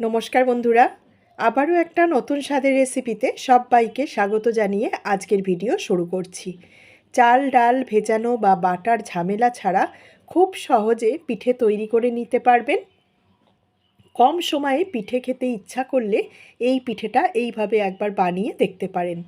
নমস্কার বন্ধুরা। আবারও একটা নতুন স্বাদের রেসিপিতে সবাইকে স্বাগত জানিয়ে আজকের ভিডিও শুরু করছি। চাল, ডাল ভেজানো বা বাটার ঝামেলা ছাড়া খুব সহজে পিঠে তৈরি করে নিতে পারবেন। কম সময়ে পিঠে খেতে ইচ্ছা করলে এই পিঠেটা এইভাবে একবার বানিয়ে দেখতে পারেন।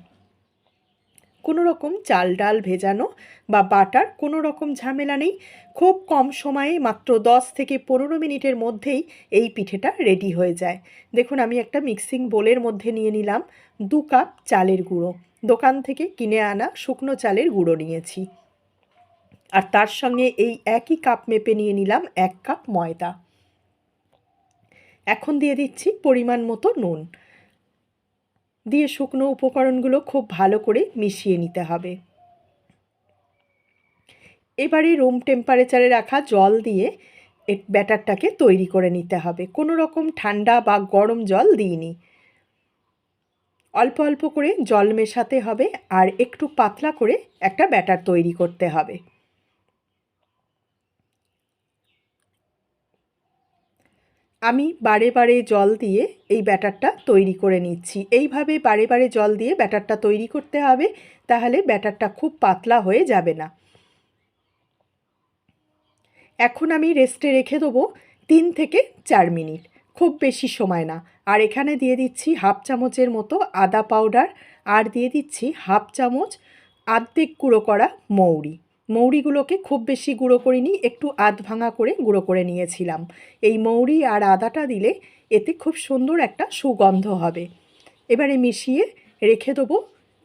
কোনো রকম চাল ডাল ভেজানো বা বাটার কোনো রকম ঝামেলা নেই। খুব কম সময়ে মাত্র দশ থেকে পনেরো মিনিটের মধ্যেই এই পিঠেটা রেডি হয়ে যায়। দেখুন, আমি একটা মিক্সিং বোলের মধ্যে নিয়ে নিলাম দু কাপ চালের গুঁড়ো। দোকান থেকে কিনে আনা শুকনো চালের গুঁড়ো নিয়েছি। আর তার সঙ্গে এই একই কাপ মেপে নিয়ে নিলাম এক কাপ ময়দা। এখন দিয়ে দিচ্ছি পরিমাণ মতো নুন। দিয়ে শুকনো উপকরণগুলো খুব ভালো করে মিশিয়ে নিতে হবে। এবারে রুম টেম্পারেচারে রাখা জল দিয়ে ব্যাটারটাকে তৈরি করে নিতে হবে। কোনো রকম ঠান্ডা বা গরম জল দিইনি। অল্প অল্প করে জল মেশাতে হবে আর একটু পাতলা করে একটা ব্যাটার তৈরি করতে হবে। আমি বারে বারে জল দিয়ে এই ব্যাটারটা তৈরি করে নিচ্ছি। এইভাবে বারে বারে জল দিয়ে ব্যাটারটা তৈরি করতে হবে, তাহলে ব্যাটারটা খুব পাতলা হয়ে যাবে না। এখন আমি রেস্টে রেখে দেবো তিন থেকে চার মিনিট। খুব বেশি সময় না। আর এখানে দিয়ে দিচ্ছি হাফ চামচের মতো আদা পাউডার, আর দিয়ে দিচ্ছি হাফ চামচ আর্ধেক গুঁড়ো করা মৌরি। মৌরিগুলোকে খুব বেশি গুঁড়ো করিনি, একটু আধ ভাঙা করে গুঁড়ো করে নিয়েছিলাম। এই মৌরি আর আদাটা দিলে এতে খুব সুন্দর একটা সুগন্ধ হবে। এবারে মিশিয়ে রেখে দেবো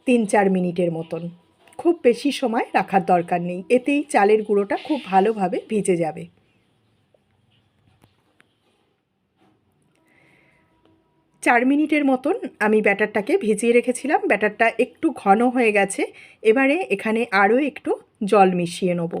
তিন চার মিনিটের মতন। খুব বেশি সময় রাখার দরকার নেই, এতেই চালের গুঁড়োটা খুব ভালোভাবে ভিজে যাবে। চার মিনিটের মতন আমি ব্যাটারটাকে ভিজিয়ে রেখেছিলাম, ব্যাটারটা একটু ঘন হয়ে গেছে। এবারে এখানে আরও একটু জল মিশিয়ে নেব।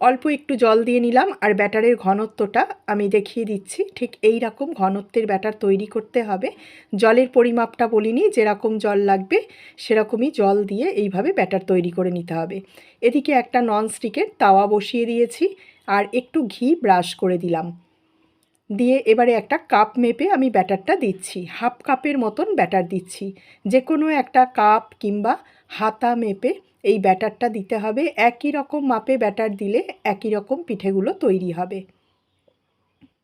অল্প একটু জল দিয়ে নিলাম আর ব্যাটারের ঘনত্বটা আমি দেখিয়ে দিচ্ছি। ঠিক এই রকম ঘনত্বের ব্যাটার তৈরি করতে হবে। জলের পরিমাপটা বলিনি, যেরকম জল লাগবে সেরকমই জল দিয়ে এইভাবে ব্যাটার তৈরি করে নিতে হবে। এদিকে একটা ননস্টিকের তাওয়া বসিয়ে দিয়েছি আর একটু ঘি ব্রাশ করে দিলাম। দিয়ে এবারে একটা কাপ মেপে আমি ব্যাটারটা দিচ্ছি। হাফ কাপের মতন ব্যাটার দিচ্ছি। যে কোনো একটা কাপ কিংবা হাতা মেপে এই ব্যাটারটা দিতে হবে। একই রকম মাপে ব্যাটার দিলে একই রকম পিঠেগুলো তৈরি হবে।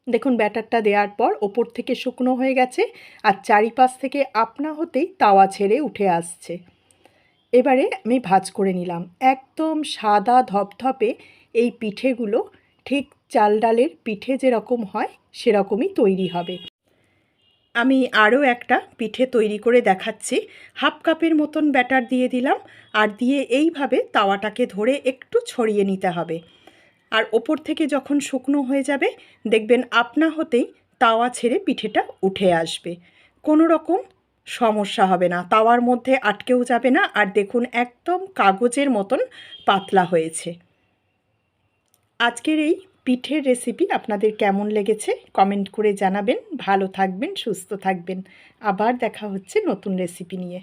দেখুন, ব্যাটারটা দেওয়ার পর ওপর থেকে শুকনো হয়ে গেছে আর চারিপাশ থেকে আপনা হতেই তাওয়া ছেড়ে উঠে আসছে। এবারে আমি ভাজ করে নিলাম। একদম সাদা ধপধপে এই পিঠেগুলো ঠিক চাল ডালের পিঠে যেরকম হয়, সেরকমই তৈরি হবে। আমি আরও একটা পিঠে তৈরি করে দেখাচ্ছি। হাফ কাপের মতন ব্যাটার দিয়ে দিলাম আর দিয়ে এইভাবে তাওয়াটাকে ধরে একটু ছড়িয়ে নিতে হবে। আর ওপর থেকে যখন শুকনো হয়ে যাবে, দেখবেন আপনা হতেই তাওয়া ছেড়ে পিঠেটা উঠে আসবে। কোনো রকম সমস্যা হবে না, তাওয়ার মধ্যে আটকেও যাবে না আর দেখুন একদম কাগজের মতন পাতলা হয়েছে। আজকের এই পিঠের রেসিপি আপনাদের কেমন লেগেছে কমেন্ট করে জানাবেন। ভালো থাকবেন, সুস্থ থাকবেন। আবার দেখা হচ্ছে নতুন রেসিপি নিয়ে।